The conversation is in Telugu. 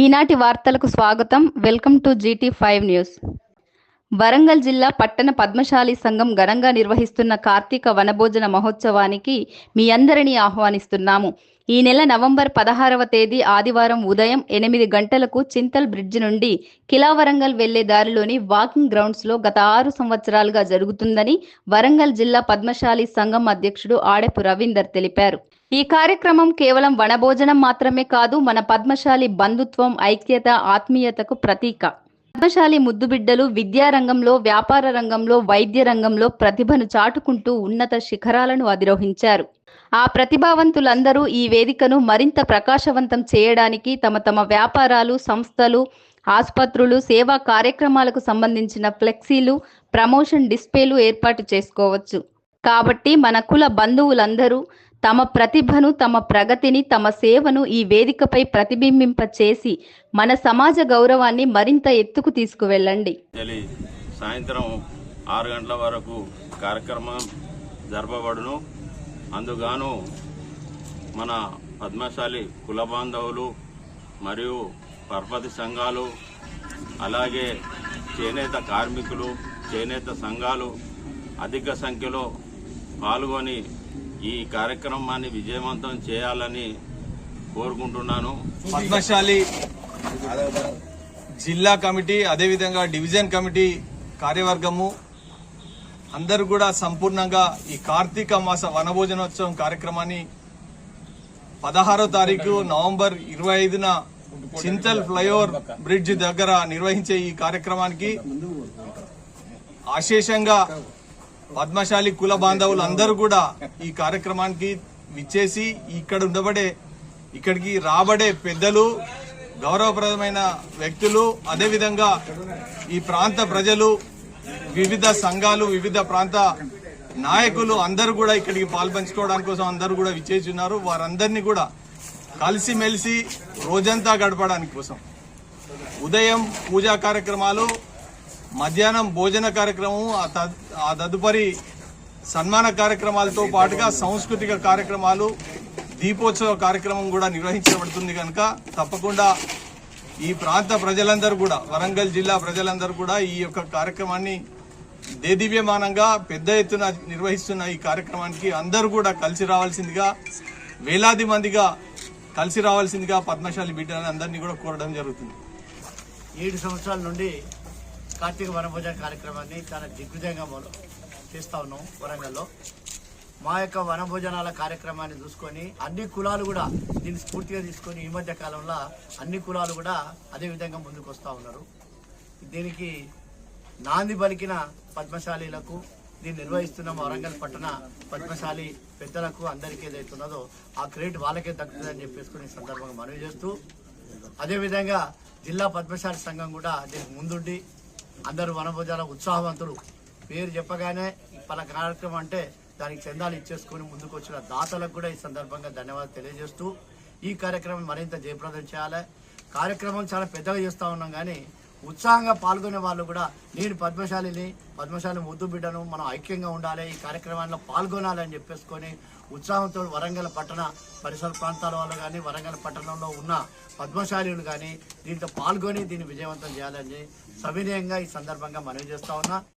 ఈనాటి వార్తలకు స్వాగతం. Welcome to GT five news. Warangal జిల్లా పట్టణ పద్మశాలి సంఘం ఘనంగా నిర్వహిస్తున్న కార్తీక వనభోజన మహోత్సవానికి మీ అందరినీ ఆహ్వానిస్తున్నాము. ఈ నెల నవంబర్ పదహారవ తేదీ ఆదివారం ఉదయం ఎనిమిది గంటలకు చింతల్ బ్రిడ్జ్ నుండి కిలా వరంగల్ వెళ్ళే దారిలోని వాకింగ్ గ్రౌండ్స్లో గత ఆరు సంవత్సరాలుగా జరుగుతుందని వరంగల్ జిల్లా పద్మశాలి సంఘం అధ్యక్షుడు ఆడెపు రవీందర్ తెలిపారు. ఈ కార్యక్రమం కేవలం వనభోజనం మాత్రమే కాదు మన పద్మశాలి బంధుత్వం ఐక్యత ఆత్మీయతకు ప్రతీక. పద్మశాలి ముద్దుబిడ్డలు విద్యారంగంలో వ్యాపార రంగంలో వైద్య రంగంలో ప్రతిభను చాటుకుంటూ ఉన్నత శిఖరాలను అధిరోహించారు. ఆ ప్రతిభావంతులందరూ ఈ వేదికను మరింత ప్రకాశవంతం చేయడానికి తమ తమ వ్యాపారాలు సంస్థలు ఆసుపత్రులు సేవా కార్యక్రమాలకు సంబంధించిన ఫ్లెక్సీలు ప్రమోషన్ డిస్ప్లేలు ఏర్పాటు చేసుకోవచ్చు. కాబట్టి మన కుల బంధువులందరూ తమ ప్రతిభను తమ ప్రగతిని తమ సేవను ఈ వేదికపై ప్రతిబింబింప చేసి మన సమాజ గౌరవాన్ని మరింత ఎత్తుకు తీసుకువెళ్ళండి. సాయంత్రం ఆరు గంటల వరకు కార్యక్రమం జరపబడును. అందుగాను మన పద్మశాలి కుల బాంధవులు మరియు పర్పతి సంఘాలు అలాగే చేనేత కార్మికులు చేనేత సంఘాలు అధిక సంఖ్యలో పాల్గొని ఈ కార్యక్రమాన్ని విజయవంతం చేయాలని కోరుకుంటున్నాను. పద్మశాలి జిల్లా కమిటీ అదేవిధంగా డివిజన్ కమిటీ కార్యవర్గము అందరూ కూడా సంపూర్ణంగా ఈ కార్తీక మాస వనభోజనోత్సవం కార్యక్రమాన్ని పదహారో తారీఖు నవంబర్ ఇరవై ఐదున చింతల్ ఫ్లైఓవర్ బ్రిడ్జ్ దగ్గర నిర్వహించే ఈ కార్యక్రమానికి అశేషంగా పద్మశాలి కుల బాంధవులు అందరూ కూడా ఈ కార్యక్రమానికి విచ్చేసి ఇక్కడ ఉండబడే ఇక్కడికి రాబడే పెద్దలు గౌరవప్రదమైన వ్యక్తులు అదేవిధంగా ఈ ప్రాంత ప్రజలు వివిధ సంఘాలు వివిధ ప్రాంత నాయకులు అందరూ కూడా ఇక్కడికి పాల్పంచుకోవడానికి కోసం అందరూ కూడా విచ్చేసి ఉన్నారు. వారందరినీ కూడా కలిసిమెలిసి రోజంతా గడపడానికి కోసం. ఉదయం పూజా కార్యక్రమాలు మధ్యాహ్నం భోజన కార్యక్రమం ఆ తద్- ఆ తదుపరి సన్మాన కార్యక్రమాలతో పాటుగా సాంస్కృతిక కార్యక్రమాలు దీపోత్సవ కార్యక్రమం కూడా నిర్వహించబడుతుంది కనుక తప్పకుండా ఈ ప్రాంత ప్రజలందరూ కూడా వరంగల్ జిల్లా ప్రజలందరూ కూడా ఈ యొక్క కార్యక్రమాన్ని దేదీవ్యమానంగా పెద్ద ఎత్తున నిర్వహిస్తున్న ఈ కార్యక్రమానికి అందరూ కూడా కలిసి రావాల్సిందిగా వేలాది మందిగా కలిసి రావాల్సిందిగా పద్మశాలి బిడ్డలందరినీ కూడా కోరడం జరుగుతుంది. ఏడు సంవత్సరాల నుండి కార్తీక వనభోజన కార్యక్రమాన్ని చాలా దిగ్విజయంగా మొదలు చేస్తా ఉన్నాం వరంగల్లో. మా యొక్క వనభోజనాల కార్యక్రమాన్ని చూసుకొని అన్ని కులాలు కూడా దీన్ని స్ఫూర్తిగా తీసుకొని ఈ మధ్య కాలంలో అన్ని కులాలు కూడా అదే విధంగా ముందుకు వస్తూ ఉన్నారు. దీనికి నాంది పలికిన పద్మశాలీలకు దీన్ని నిర్వహిస్తున్న వరంగల్ పట్టణ పద్మశాలి పెద్దలకు అందరికీ ఏదైతే ఉన్నదో ఆ క్రెడిట్ వాళ్ళకే దక్కుతుందని చెప్పేసుకుని సందర్భంగా మనవి చేస్తూ అదేవిధంగా జిల్లా పద్మశాలి సంఘం కూడా దీనికి ముందుండి అందరూ వనభోజాల ఉత్సాహవంతులు. పేరు చెప్పగానే పల కార్యక్రమం అంటే దానికి చందాలు ఇచ్చేసుకొని ముందుకు వచ్చిన దాతలకు కూడా ఈ సందర్భంగా ధన్యవాదాలు తెలియజేస్తూ ఈ కార్యక్రమం మరింత జయప్రదం చేయాలి. కార్యక్రమం చాలా పెద్దగా చేస్తూ ఉన్నాం కానీ ఉత్సాహంగా పాల్గొనే వాళ్ళు కూడా నేను పద్మశాలిని పద్మశాలి ముద్దు బిడ్డను మనం ఐక్యంగా ఉండాలి ఈ కార్యక్రమాల్లో పాల్గొనాలి అని చెప్పేసుకొని ఉత్సాహంతో వరంగల్ పట్టణ పరిసర ప్రాంతాల వాళ్ళు కానీ వరంగల్ పట్టణంలో ఉన్న పద్మశాలీలు కానీ దీంట్లో పాల్గొని దీన్ని విజయవంతం చేయాలని సవినయంగా ఈ సందర్భంగా మనవి చేస్తా ఉన్నా.